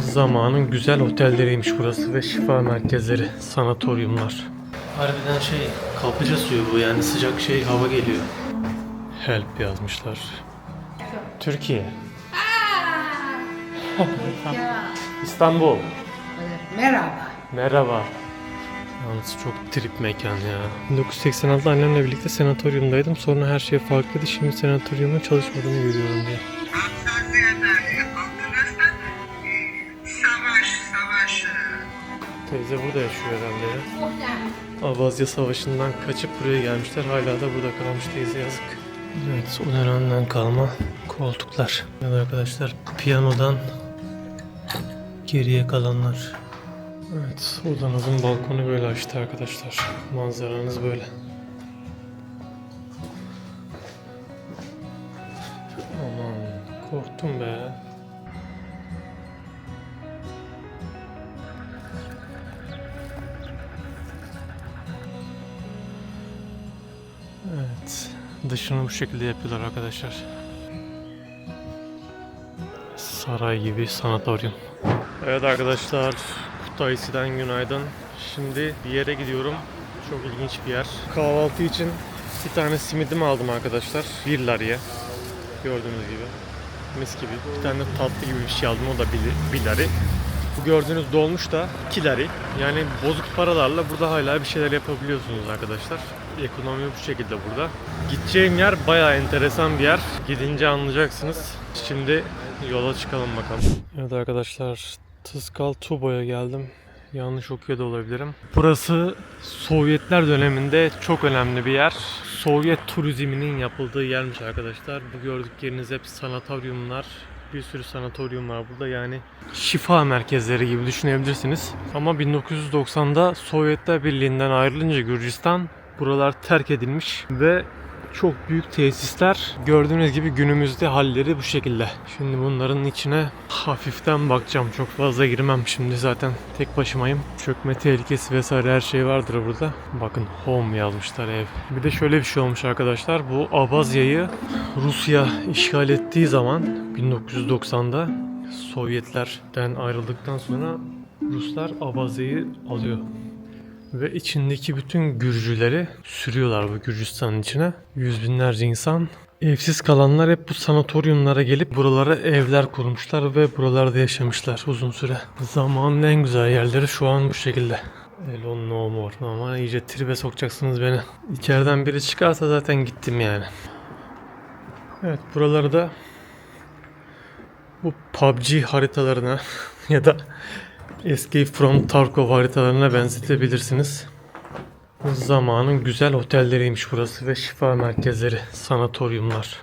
Zamanın güzel otelleriymiş burası ve şifa merkezleri, sanatoryumlar. Harbiden şey kapıcı suyu bu yani sıcak şey hava geliyor. Help yazmışlar. Türkiye. İstanbul. Merhaba. Merhaba. Yalnız çok trip mekan ya. 1986'da annemle birlikte sanatoryumdaydım. Sonra her şey farklıydı. Şimdi sanatoryumda çalışmadığımı görüyorum diye. Teyze burada yaşıyor herhalde ya. Abazya Savaşı'ndan kaçıp buraya gelmişler. Hala da burada kalmış teyze yazık. Evet dönemden kalma koltuklar. Evet arkadaşlar piyanodan geriye kalanlar. Evet odanızın balkonu böyle açtı arkadaşlar. Manzaranız böyle. Aman korktum be. Dışını bu şekilde yapıyorlar arkadaşlar. Saray gibi sanatoryum. Evet arkadaşlar. Kutaisi'den günaydın. Şimdi bir yere gidiyorum. Çok ilginç bir yer. Kahvaltı için bir tane simidimi aldım arkadaşlar. Bir lariye. Gördüğünüz gibi. Mis gibi. Bir tane tatlı gibi bir şey aldım. O da bir, bir lari. Bu gördüğünüz dolmuş da 2 lari. Yani bozuk paralarla burada hala bir şeyler yapabiliyorsunuz arkadaşlar. Ekonomi bu şekilde burada. Gideceğim yer bayağı enteresan bir yer. Gidince anlayacaksınız. Şimdi yola çıkalım bakalım. Evet arkadaşlar Tıskal Tubo'ya geldim. Yanlış okuyor da olabilirim. Burası Sovyetler döneminde çok önemli bir yer. Sovyet turizminin yapıldığı yermiş arkadaşlar. Bu gördükleriniz hep sanatoryumlar. Bir sürü sanatoryum var burada yani şifa merkezleri gibi düşünebilirsiniz. Ama 1990'da Sovyetler Birliği'nden ayrılınca Gürcistan buralar terk edilmiş ve çok büyük tesisler. Gördüğünüz gibi günümüzde halleri bu şekilde. Şimdi bunların içine hafiften bakacağım. Çok fazla girmem şimdi zaten tek başımayım. Çökme tehlikesi vesaire her şey vardır burada. Bakın home yazmışlar ev. Bir de şöyle bir şey olmuş arkadaşlar. Bu Abazya'yı Rusya işgal ettiği zaman 1990'da Sovyetlerden ayrıldıktan sonra Ruslar Abazya'yı alıyor. Ve içindeki bütün Gürcüleri sürüyorlar bu Gürcistan'ın içine. Yüz binlerce insan. Evsiz kalanlar hep bu sanatoryumlara gelip buralara evler kurmuşlar ve buralarda yaşamışlar uzun süre. Zamanın en güzel yerleri şu an bu şekilde. Elon no more. Ama iyice tribe sokacaksınız beni. İçeriden biri çıkarsa zaten gittim yani. Evet buraları da bu PUBG haritalarına ya da Escape from Tarkov haritalarına benzetebilirsiniz. Zamanın güzel otelleriymiş burası ve şifa merkezleri, sanatoryumlar.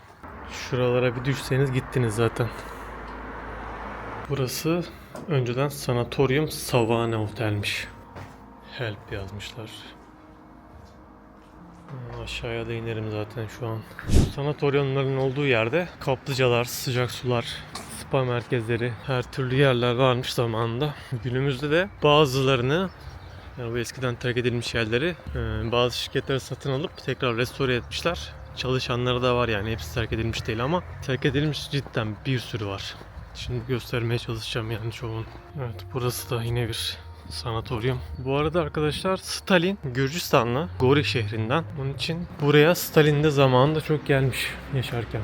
Şuralara bir düşseniz gittiniz zaten. Burası önceden sanatoryum Savane Otel'miş. Help yazmışlar. Aşağıya da inerim zaten şu an. Sanatoryumların olduğu yerde kaplıcalar, sıcak sular, spa merkezleri, her türlü yerler varmış zamanında. Günümüzde de bazılarını yani bu eskiden terk edilmiş yerleri e, bazı şirketler satın alıp tekrar restore etmişler. Çalışanları da var yani hepsi terk edilmiş değil ama terk edilmiş cidden bir sürü var. Şimdi göstermeye çalışacağım yani çoğunu. Evet burası da yine bir sanatoryum. Bu arada arkadaşlar Stalin Gürcistanlı Gori şehrinden. Onun için buraya Stalin de zamanında çok gelmiş yaşarken.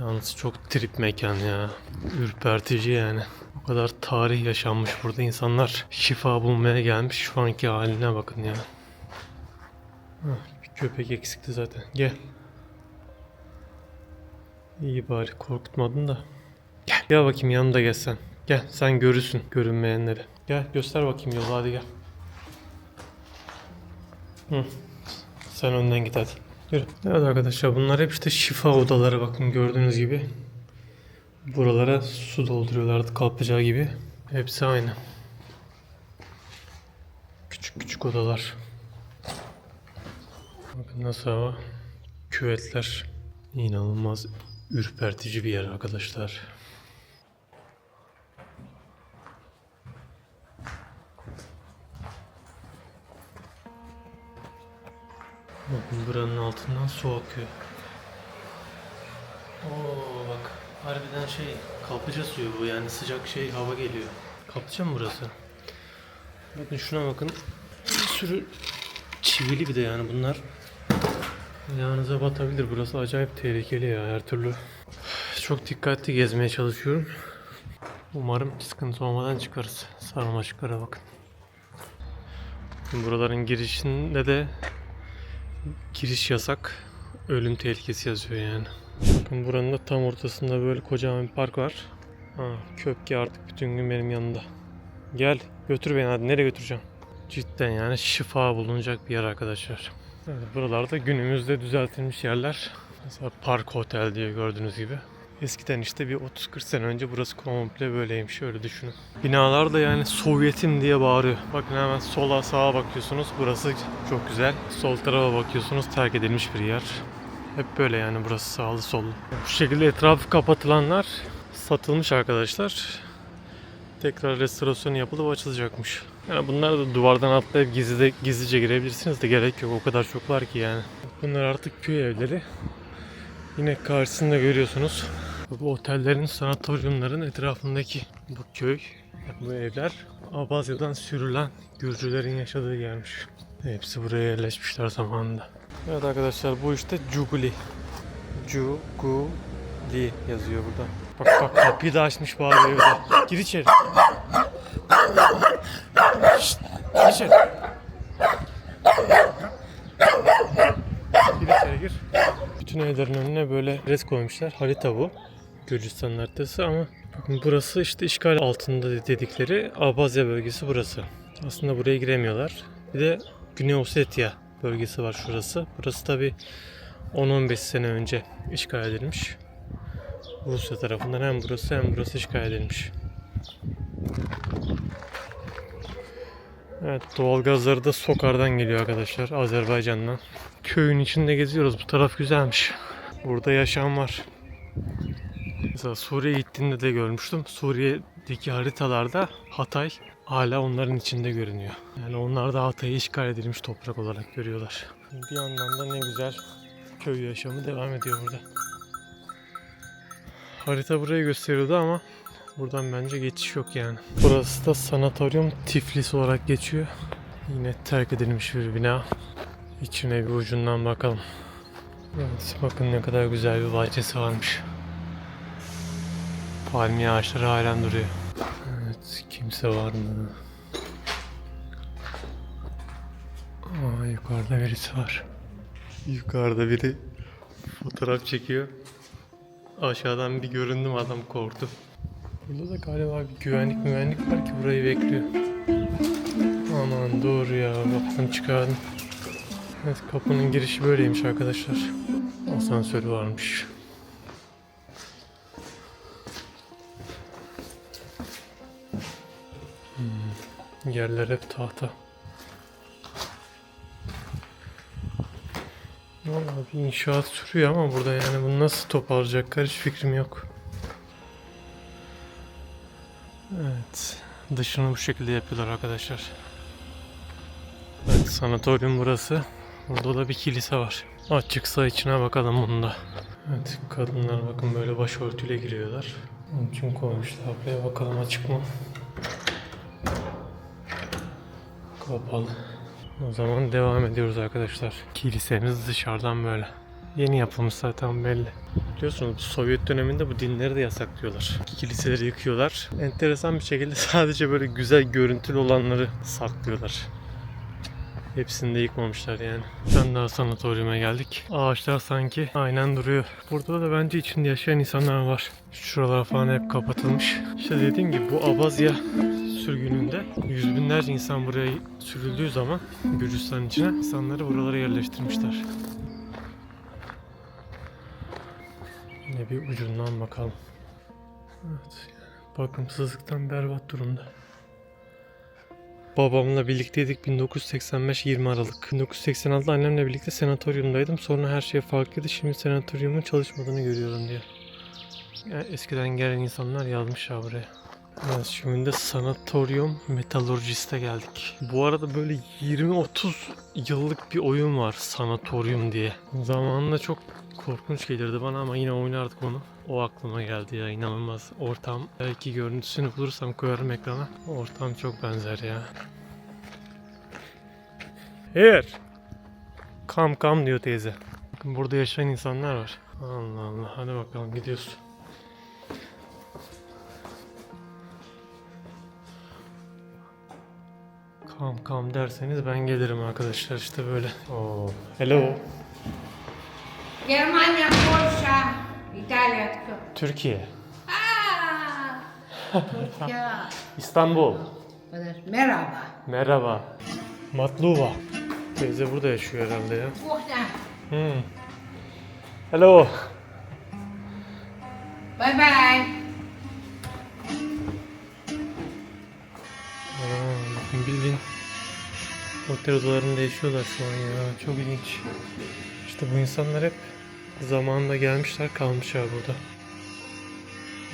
Yalnız çok trip mekan ya. Ürpertici yani. O kadar tarih yaşanmış burada. insanlar şifa bulmaya gelmiş. Şu anki haline bakın ya. Hah, bir köpek eksikti zaten. Gel. İyi bari korkutmadın da. Gel. Gel bakayım yanımda gel sen. Gel sen görürsün görünmeyenleri. Gel göster bakayım yolu hadi gel. Hı. Sen önden git hadi. Evet arkadaşlar bunlar hep işte şifa odaları bakın gördüğünüz gibi. Buralara su dolduruyorlardı kalpacağı gibi. Hepsi aynı. Küçük küçük odalar. Bakın nasıl hava. Küvetler. İnanılmaz ürpertici bir yer arkadaşlar. Buranın altından su akıyor. Oo bak. Harbiden şey kaplıca suyu bu yani sıcak şey hava geliyor. Kaplıca mı burası? Bakın şuna bakın. Bir sürü çivili bir de yani bunlar. Ayağınıza batabilir. Burası acayip tehlikeli ya her türlü. Çok dikkatli gezmeye çalışıyorum. Umarım sıkıntı olmadan çıkarız. Sarmaşıklara bakın. Buraların girişinde de giriş yasak. Ölüm tehlikesi yazıyor yani. Bakın buranın da tam ortasında böyle kocaman bir park var. Ha, köpke artık bütün gün benim yanımda. Gel götür beni hadi nereye götüreceğim? Cidden yani şifa bulunacak bir yer arkadaşlar. Evet, buralarda günümüzde düzeltilmiş yerler. Mesela Park Hotel diye gördüğünüz gibi. Eskiden işte bir 30-40 sene önce burası komple böyleymiş öyle düşünün. Binalar da yani Sovyetim diye bağırıyor. Bakın hemen sola sağa bakıyorsunuz burası çok güzel. Sol tarafa bakıyorsunuz terk edilmiş bir yer. Hep böyle yani burası sağlı sollu. Bu şekilde etrafı kapatılanlar satılmış arkadaşlar. Tekrar restorasyon yapılıp açılacakmış. Yani bunlar da duvardan atlayıp gizli gizlice girebilirsiniz de gerek yok. O kadar çok var ki yani. Bunlar artık köy evleri. Yine karşısında görüyorsunuz. Bu otellerin, sanatoryumların etrafındaki bu köy, bu evler Abazya'dan sürülen Gürcülerin yaşadığı yermiş. Hepsi buraya yerleşmişler zamanında. Evet arkadaşlar bu işte Cuguli. Cuguli yazıyor burada. Bak bak kapıyı da açmış bağırıyor evde. Gir içeri. Şşt, gir içeri. Gir içeri gir. Bütün evlerin önüne böyle res koymuşlar. Harita bu. Gürcistan haritası ama burası işte işgal altında dedikleri Abazya bölgesi burası. Aslında buraya giremiyorlar. Bir de Güney Ossetya bölgesi var şurası. Burası tabi 10-15 sene önce işgal edilmiş. Rusya tarafından hem burası hem burası işgal edilmiş. Evet doğalgazları da Sokar'dan geliyor arkadaşlar Azerbaycan'dan. Köyün içinde geziyoruz. Bu taraf güzelmiş. Burada yaşam var. Mesela Suriye'ye gittiğimde de görmüştüm. Suriye'deki haritalarda Hatay hala onların içinde görünüyor. Yani onlar da Hatay'ı işgal edilmiş toprak olarak görüyorlar. Bir yandan da ne güzel köy yaşamı devam ediyor burada. Harita burayı gösteriyordu ama buradan bence geçiş yok yani. Burası da sanatoryum Tiflis olarak geçiyor. Yine terk edilmiş bir bina. İçine bir ucundan bakalım. Evet, bakın ne kadar güzel bir bahçesi varmış. Palmiye ağaçları halen duruyor. Evet, kimse var mı? Aa, yukarıda birisi var. Yukarıda biri fotoğraf çekiyor. Aşağıdan bir göründüm adam korktu. Burada da galiba bir güvenlik güvenlik var ki burayı bekliyor. Aman dur ya kapını çıkardım. Evet kapının girişi böyleymiş arkadaşlar. Asansörü varmış. Yerler hep tahta. Vallahi bir inşaat sürüyor ama burada yani bunu nasıl toparlayacaklar hiç fikrim yok. Evet. Dışını bu şekilde yapıyorlar arkadaşlar. Evet sanatoryum burası. Burada da bir kilise var. Açıksa içine bakalım bunda. Evet kadınlar bakın böyle başörtüyle giriyorlar. Onun için koymuşlar. Buraya bakalım açık mı? Kapalı. O zaman devam ediyoruz arkadaşlar. Kilisemiz dışarıdan böyle. Yeni yapılmış zaten belli. Biliyorsunuz Sovyet döneminde bu dinleri de yasaklıyorlar. Kiliseleri yıkıyorlar. Enteresan bir şekilde sadece böyle güzel görüntülü olanları saklıyorlar. Hepsini de yıkmamışlar yani. Ben daha sanatoryuma geldik. Ağaçlar sanki aynen duruyor. Burada da bence içinde yaşayan insanlar var. Şuralar falan hep kapatılmış. İşte dediğim gibi bu Abazya sürgününde yüz binlerce insan buraya sürüldüğü zaman Gürcistan içine insanları buralara yerleştirmişler. Yine bir ucundan bakalım. Evet. Bakımsızlıktan berbat durumda. Babamla birlikteydik 1985 20 Aralık. 1986'da annemle birlikte sanatoryumdaydım. Sonra her şey farklıydı. Şimdi sanatoryumun çalışmadığını görüyorum diye. Yani eskiden gelen insanlar yazmış ya buraya. Evet, şimdi de Sanatorium Metallurgist'e geldik. Bu arada böyle 20-30 yıllık bir oyun var Sanatorium diye. Zamanında çok korkunç gelirdi bana ama yine oynardık onu. O aklıma geldi ya inanılmaz. Ortam belki görüntüsünü bulursam koyarım ekrana. Ortam çok benzer ya. Here. Kam kam diyor teyze. Bakın burada yaşayan insanlar var. Allah Allah hadi bakalım gidiyoruz. Kam kam derseniz ben gelirim arkadaşlar işte böyle. Oo. Hello. Germania, Polsza, Italia, kto? Türkiye. Turcja. İstanbul. Merhaba. Merhaba. Matluba. Teyze burada yaşıyor herhalde ya. Hmm. Hello. Bye bye. Aa, bildiğin otel odalarında yaşıyorlar şu an ya. Çok ilginç. İşte bu insanlar hep zamanında gelmişler kalmışlar burada.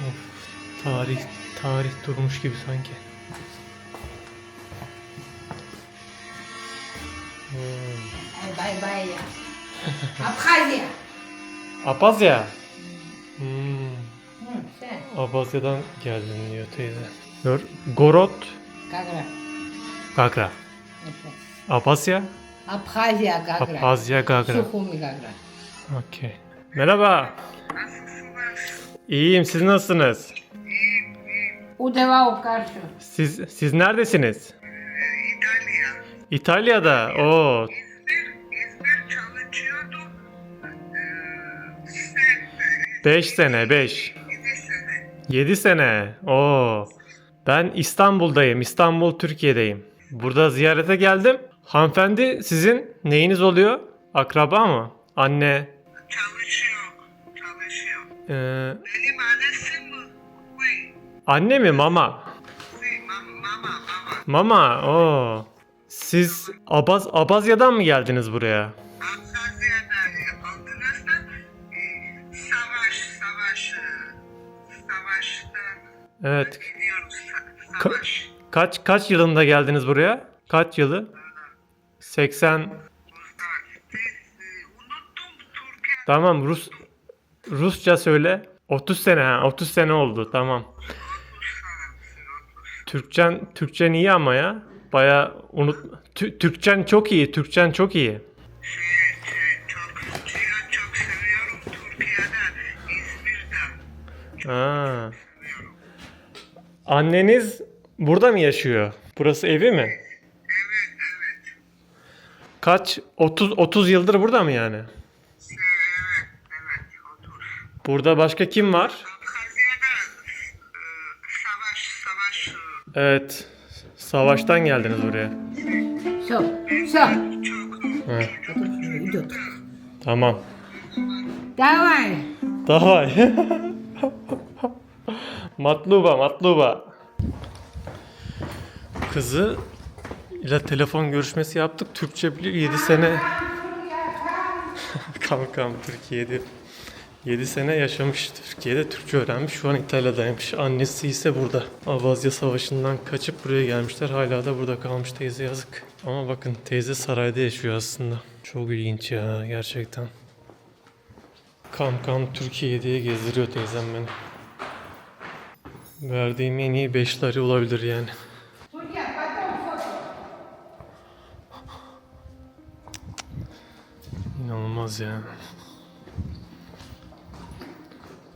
Of, tarih tarih durmuş gibi sanki. Hmm. Bye bye ya. Abhazya. Apazya. Hmm. Hı, sen. Abazya'dan geldin diyor teyze. Gör. Gorot. Gagra. Gagra. Abasya. Abhazya, Gagra. Abazya Gagra. Sukhumi, Gagra. Okey. Merhaba. Nasılsınız? İyiyim. Siz nasılsınız? Udawał karşı. Siz siz neredesiniz? İtalya. İtalya'da. Oo. İzmir, İzmir çalışıyordu. Ee, sen 5 sene, 5. 7 sene. 7 sene. Oo. Ben İstanbul'dayım. İstanbul, Türkiye'deyim. Burada ziyarete geldim. Hanımefendi sizin neyiniz oluyor? Akraba mı? Anne. Çalışıyor. Çalışıyor. Ee, Benim annesi mi? Oui. anne mi mama? Oui, mam- mama, mama. Mama. Oo. Siz Abaz Abazya'dan mı geldiniz buraya? Abhazya'da aldınız da e, savaş, savaş, e, savaşta Evet. gidiyoruz. sa- Ka- Savaş. Kaç kaç yılında geldiniz buraya? Kaç yılı? 80 Uzak. Biz, e, unuttum Türkiye. Tamam Rus Rusça söyle. 30 sene ha 30 sene oldu tamam. Türkçen Türkçen iyi ama ya. Baya unut Tü- Türkçen çok iyi. Türkçen çok iyi. Ha. Anneniz burada mı yaşıyor? Burası evi mi? Evet, evet. Kaç 30 30 yıldır burada mı yani? Şey, evet, evet, otur. Burada başka kim var? Abhazya'da e, savaş, savaş, e, Evet. Savaştan geldiniz buraya. Все, все. çok Ha, Идет. tamam. Давай. Davay. matluba, matluba. Kızı ile telefon görüşmesi yaptık. Türkçe biliyor. 7 sene kankam Türkiye'de 7 sene yaşamış. Türkiye'de Türkçe öğrenmiş. Şu an İtalya'daymış. Annesi ise burada. Avazya Savaşı'ndan kaçıp buraya gelmişler. Hala da burada kalmış teyze yazık. Ama bakın teyze sarayda yaşıyor aslında. Çok ilginç ya gerçekten. Kam kam Türkiye diye gezdiriyor teyzem beni. Verdiğim en iyi 5 lari olabilir yani. inanılmaz ya.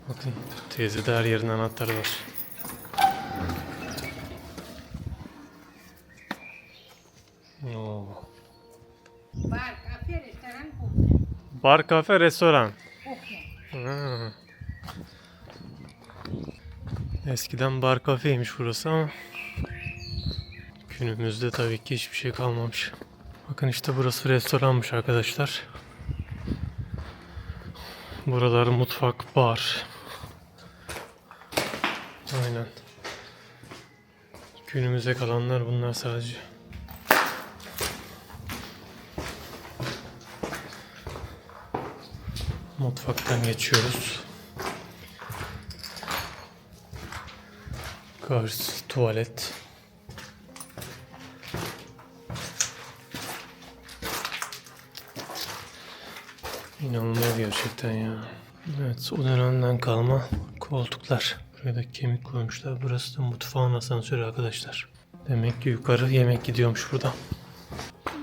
Bakın teyze de her yerin anahtarı var. Bar, kafe, restoran, hmm. Eskiden bar kafeymiş burası ama günümüzde tabii ki hiçbir şey kalmamış. Bakın işte burası restoranmış arkadaşlar. Buralar mutfak, bar. Aynen. Günümüze kalanlar bunlar sadece. Mutfaktan geçiyoruz. Karşısı tuvalet. Gerçekten ya. Evet o dönemden kalma koltuklar. Buraya da kemik koymuşlar. Burası da mutfağın asansörü arkadaşlar. Demek ki yukarı yemek gidiyormuş burada.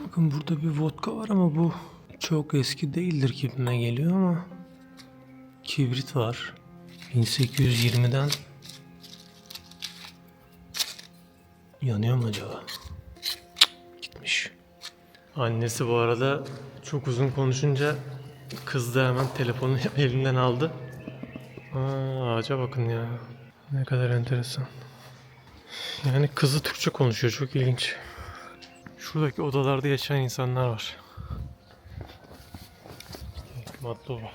Bakın burada bir vodka var ama bu çok eski değildir gibime geliyor ama kibrit var. 1820'den yanıyor mu acaba? Cık, Gitmiş. Annesi bu arada çok uzun konuşunca Kız da hemen telefonu elinden aldı. Aa, ağaca bakın ya. Ne kadar enteresan. Yani kızı Türkçe konuşuyor. Çok ilginç. Şuradaki odalarda yaşayan insanlar var. Matlova.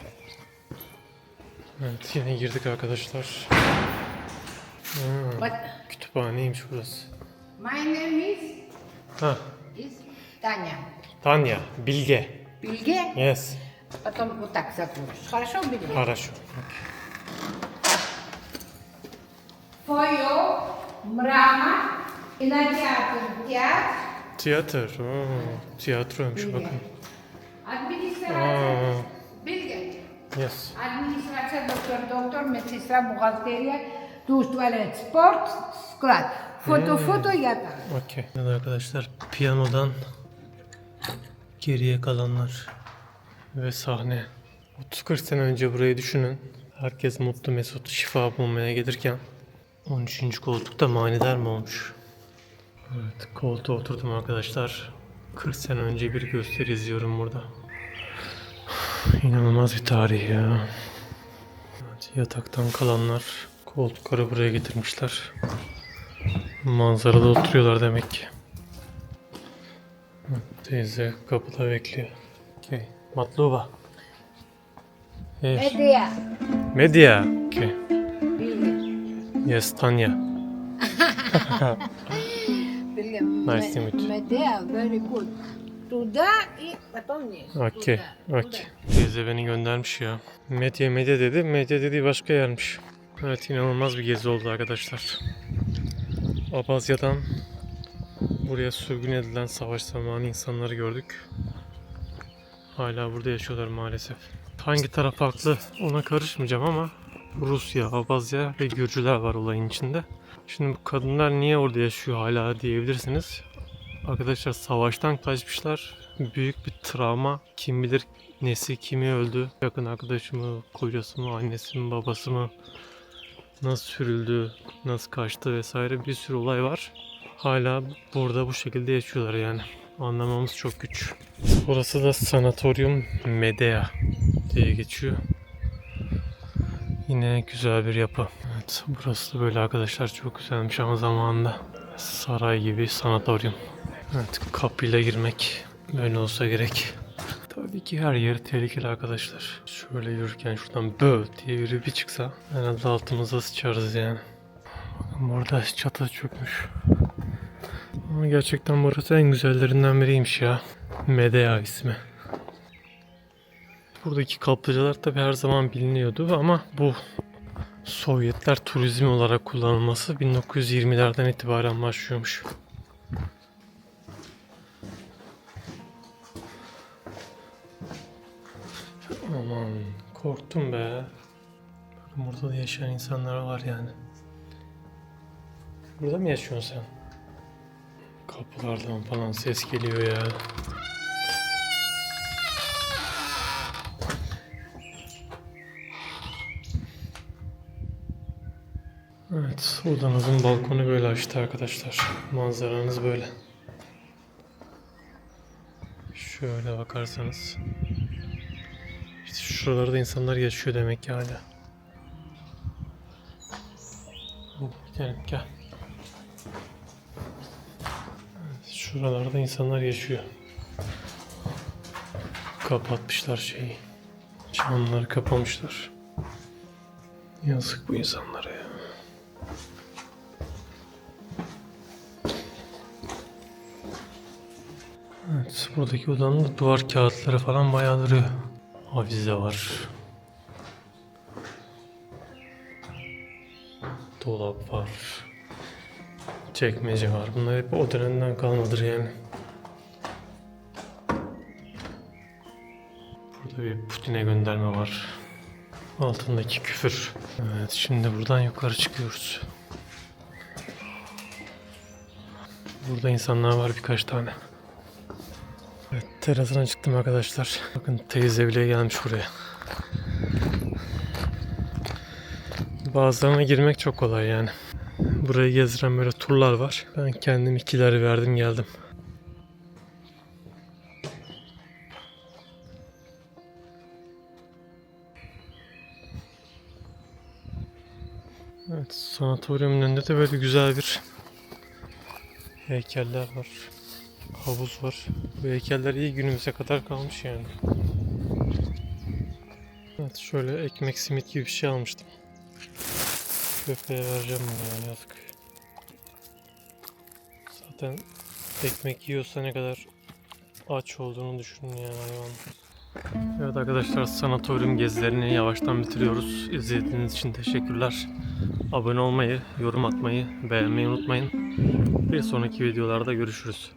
Evet yine girdik arkadaşlar. Hmm, What? Kütüphaneymiş burası. My name is... Ha. Is Tanya. Tanya. Bilge. Bilge? Yes. потом вот так закроешь. Хорошо, Bilge? Хорошо. Твое мрама, кинотеатр, театр, Tiyatro. Oo, tiyatroymuş bakın. администрация. Aa, Bilge. yes. Администрация, доктор, доктор, медсестра, бухгалтерия, душ, туалет, спорт, склад. Фото, фото, я там. Okey. Evet arkadaşlar piyanodan geriye kalanlar ve sahne. 30-40 sene önce burayı düşünün. Herkes mutlu mesut şifa bulmaya gelirken 13. koltukta manidar mı olmuş? Evet koltuğa oturdum arkadaşlar. 40 sene önce bir gösteri izliyorum burada. İnanılmaz bir tarih ya. Yataktan kalanlar koltukları buraya getirmişler. Manzarada oturuyorlar demek ki. Teyze kapıda bekliyor. Okay. Matluba. Medya. Medya. Okay. Yes, Tanya. nice to meet you. Medya, very good. Tuda i Patonya. Okay, okay. Teyze beni göndermiş ya. Medya, medya dedi. Medya dediği başka yermiş. Evet, inanılmaz bir gezi oldu arkadaşlar. Abazya'dan buraya sürgün edilen savaş zamanı insanları gördük. Hala burada yaşıyorlar maalesef. Hangi taraf haklı ona karışmayacağım ama Rusya, Abazya ve Gürcüler var olayın içinde. Şimdi bu kadınlar niye orada yaşıyor hala diyebilirsiniz. Arkadaşlar savaştan kaçmışlar. Büyük bir travma. Kim bilir nesi kimi öldü. Yakın arkadaşı mı, kocası mı, annesi mi, babası mı? Nasıl sürüldü, nasıl kaçtı vesaire bir sürü olay var. Hala burada bu şekilde yaşıyorlar yani. Anlamamız çok güç. Burası da Sanatorium Medea diye geçiyor. Yine güzel bir yapı. Evet, burası da böyle arkadaşlar çok güzelmiş ama zamanında saray gibi sanatoryum. Evet, kapıyla girmek böyle olsa gerek. Tabii ki her yer tehlikeli arkadaşlar. Şöyle yürürken şuradan bö diye biri bir çıksa herhalde altımıza sıçarız yani. Bakın burada çatı çökmüş. Ama gerçekten burası en güzellerinden biriymiş ya. Medea ismi. Buradaki kaplıcalar tabi her zaman biliniyordu ama bu Sovyetler turizmi olarak kullanılması 1920'lerden itibaren başlıyormuş. Aman korktum be. Bakın burada da yaşayan insanlar var yani. Burada mı yaşıyorsun sen? Kapılardan falan ses geliyor ya. Evet, odanızın balkonu böyle açtı arkadaşlar. Manzaranız böyle. Şöyle bakarsanız. İşte şuralarda insanlar yaşıyor demek ki hala. Gidelim gel. Evet, şuralarda insanlar yaşıyor. Kapatmışlar şeyi. Camları kapamışlar. Yazık bu insanlara ya. Evet, buradaki odanın da duvar kağıtları falan bayağı. Avize var. Dolap var. Çekmece var. Bunlar hep o dönemden kalmadır yani. Burada bir Putin'e gönderme var. Altındaki küfür. Evet şimdi buradan yukarı çıkıyoruz. Burada insanlar var birkaç tane. Evet terasına çıktım arkadaşlar. Bakın teyze bile gelmiş buraya. Bazılarına girmek çok kolay yani. Burayı gezdiren böyle turlar var. Ben kendim ikileri verdim geldim. Evet, sanatoryumun önünde de böyle güzel bir heykeller var. Havuz var. Bu heykeller iyi günümüze kadar kalmış yani. Evet, şöyle ekmek simit gibi bir şey almıştım. Köpeğe vereceğim bunu yani yazık. Zaten ekmek yiyorsa ne kadar aç olduğunu düşünün yani hayvan. Evet arkadaşlar sanatoryum gezilerini yavaştan bitiriyoruz. İzlediğiniz için teşekkürler. Abone olmayı, yorum atmayı, beğenmeyi unutmayın. Bir sonraki videolarda görüşürüz.